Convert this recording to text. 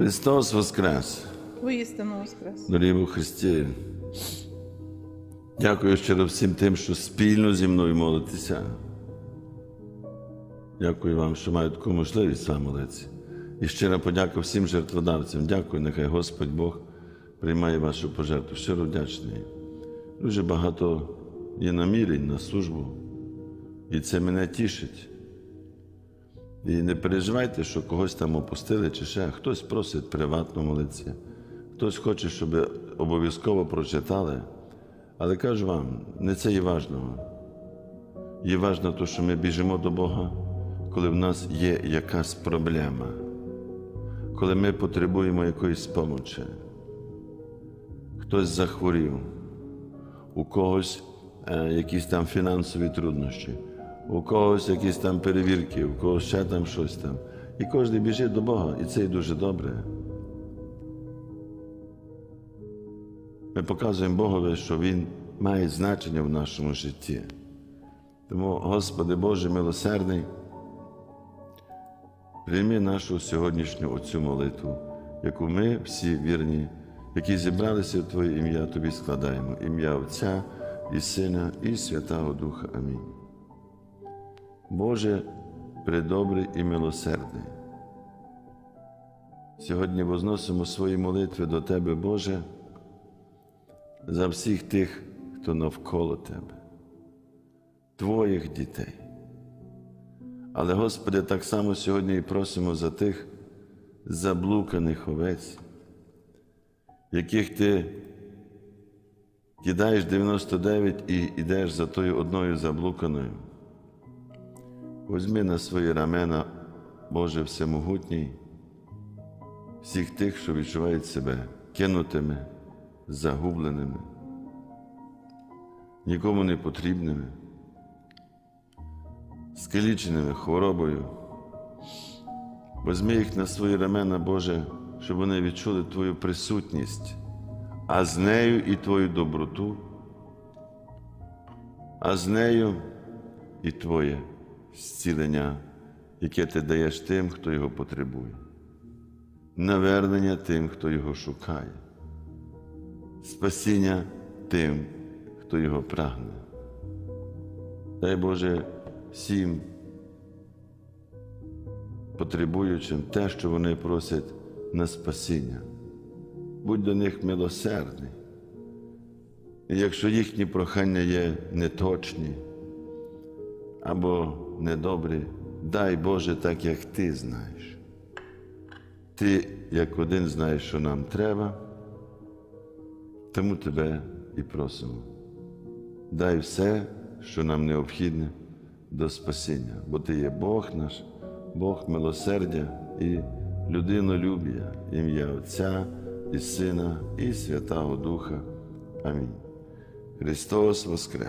Христос Воскрес! Воістину воскрес. Дорогі у Христі. Дякую щиро всім тим, що спільно зі мною молитеся. Дякую вам, що маю таку можливість сам молитися. І щира подяка всім жертводавцям. Дякую, нехай Господь Бог приймає вашу пожертву. Щиро вдячний. Дуже багато є намірень на службу, і це мене тішить. І не переживайте, що когось там опустили чи ще. Хтось просить приватно молитися, хтось хоче, щоб обов'язково прочитали. Але кажу вам, не це є важливо. Є важливо те, що ми біжимо до Бога, коли в нас є якась проблема, коли ми потребуємо якоїсь помочі. Хтось захворів, у когось е, якісь там фінансові труднощі, у когось якісь там перевірки, у когось ще там щось там. І кожен біжить до Бога, і це і дуже добре. Ми показуємо Богові, що Він має значення в нашому житті. Тому, Господи Боже милосердний, прийми нашу сьогоднішню оцю молитву, яку ми всі вірні, які зібралися в Твоє ім'я, Тобі складаємо. Ім'я Отця і Сина, і Святого Духа. Амінь. Боже, предобрий і милосердний. Сьогодні возносимо свої молитви до Тебе, Боже, за всіх тих, хто навколо Тебе, Твоїх дітей. Але, Господи, так само сьогодні і просимо за тих заблуканих овець, яких Ти кидаєш 99 і йдеш за тою одною заблуканою. Возьми на свої рамена, Боже Всемогутній, всіх тих, що відчувають себе кинутими, загубленими, нікому не потрібними, скаліченими хворобою. Возьми їх на свої рамена, Боже, щоб вони відчули Твою присутність, а з нею і Твою доброту, а з нею і Твоє зцілення, яке ти даєш тим, хто його потребує, навернення тим, хто його шукає, спасіння тим, хто його прагне. Дай Боже всім потребуючим те, що вони просять на спасіння. Будь до них милосердний. І якщо їхні прохання є неточні або недобрі, дай Боже так, як ти знаєш. Ти, як один, знаєш, що нам треба, тому тебе і просимо. Дай все, що нам необхідне до спасіння, бо ти є Бог наш, Бог милосердя і людинолюбія, ім'я Отця і Сина, і Святого Духа. Амінь. Христос воскрес.